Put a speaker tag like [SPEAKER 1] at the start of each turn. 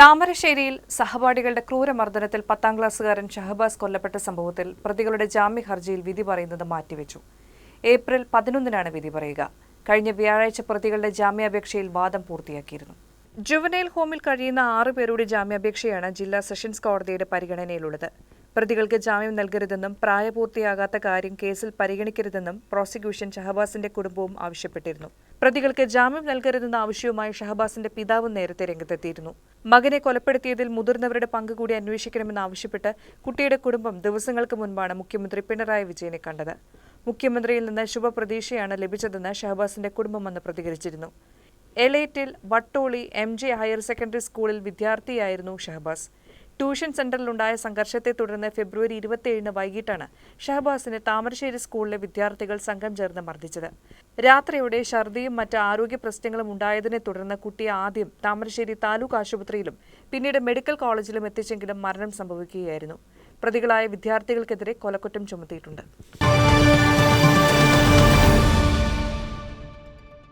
[SPEAKER 1] താമരശ്ശേരിയിൽ സഹപാഠികളുടെ ക്രൂരമർദ്ദനത്തിൽ പത്താം ക്ലാസ്സുകാരൻ ഷഹബാസ് കൊല്ലപ്പെട്ട സംഭവത്തിൽ പ്രതികളുടെ ജാമ്യ ഹർജിയിൽ വിധി പറയുന്നത് മാറ്റിവെച്ചു. ഏപ്രിൽ പതിനൊന്നിനാണ് വിധി പറയുക. കഴിഞ്ഞ വ്യാഴാഴ്ച പ്രതികളുടെ ജാമ്യാപേക്ഷയിൽ വാദം പൂർത്തിയാക്കിയിരുന്നു. ജുവനൈൽ ഹോമിൽ കഴിയുന്ന ആറു പേരുടെ ജാമ്യാപേക്ഷയാണ് ജില്ലാ സെഷൻസ് കോടതിയുടെ പരിഗണനയിലുള്ളത്. പ്രതികൾക്ക് ജാമ്യം നൽകരുതെന്നും പ്രായപൂർത്തിയാകാത്ത കാര്യം കേസിൽ പരിഗണിക്കരുതെന്നും പ്രോസിക്യൂഷൻ ഷഹബാസിന്റെ കുടുംബവും ആവശ്യപ്പെട്ടിരുന്നു. പ്രതികൾക്ക് ജാമ്യം നൽകരുതെന്ന ആവശ്യവുമായി ഷഹബാസിന്റെ പിതാവ് നേരത്തെ രംഗത്തെത്തിയിരുന്നു. മകനെ കൊലപ്പെടുത്തിയതിൽ മുതിർന്നവരുടെ പങ്ക് കൂടി അന്വേഷിക്കണമെന്നാവശ്യപ്പെട്ട് കുട്ടിയുടെ കുടുംബം ദിവസങ്ങൾക്ക് മുൻപാണ് മുഖ്യമന്ത്രി പിണറായി വിജയനെ കണ്ടത്. മുഖ്യമന്ത്രിയിൽ നിന്ന് ശുഭപ്രതീക്ഷയാണ് ലഭിച്ചതെന്ന് ഷഹബാസിന്റെ കുടുംബം അന്ന് പ്രതികരിച്ചിരുന്നു. Elettil Vattoli M J higher secondary സ്കൂളിൽ വിദ്യാർത്ഥിയായിരുന്നു ഷഹബാസ്. ട്യൂഷൻ സെന്ററിലുണ്ടായ സംഘർഷത്തെ തുടർന്ന് ഫെബ്രുവരി ഇരുപത്തിയേഴിന് വൈകിട്ടാണ് ഷഹബാസിനെ താമരശ്ശേരി സ്കൂളിലെ വിദ്യാർത്ഥികൾ സംഘം ചേർന്ന് മർദ്ദിച്ചത്. രാത്രിയോടെ ഛർദിയും മറ്റ് ആരോഗ്യ പ്രശ്നങ്ങളും ഉണ്ടായതിനെ തുടർന്ന് കുട്ടിയെ ആദ്യം താമരശ്ശേരി താലൂക്ക് ആശുപത്രിയിലും പിന്നീട് മെഡിക്കൽ കോളേജിലും എത്തിച്ചെങ്കിലും മരണം സംഭവിക്കുകയായിരുന്നു. പ്രതികളായ വിദ്യാർത്ഥികൾക്കെതിരെ കൊലക്കുറ്റം ചുമത്തിയിട്ടുണ്ട്.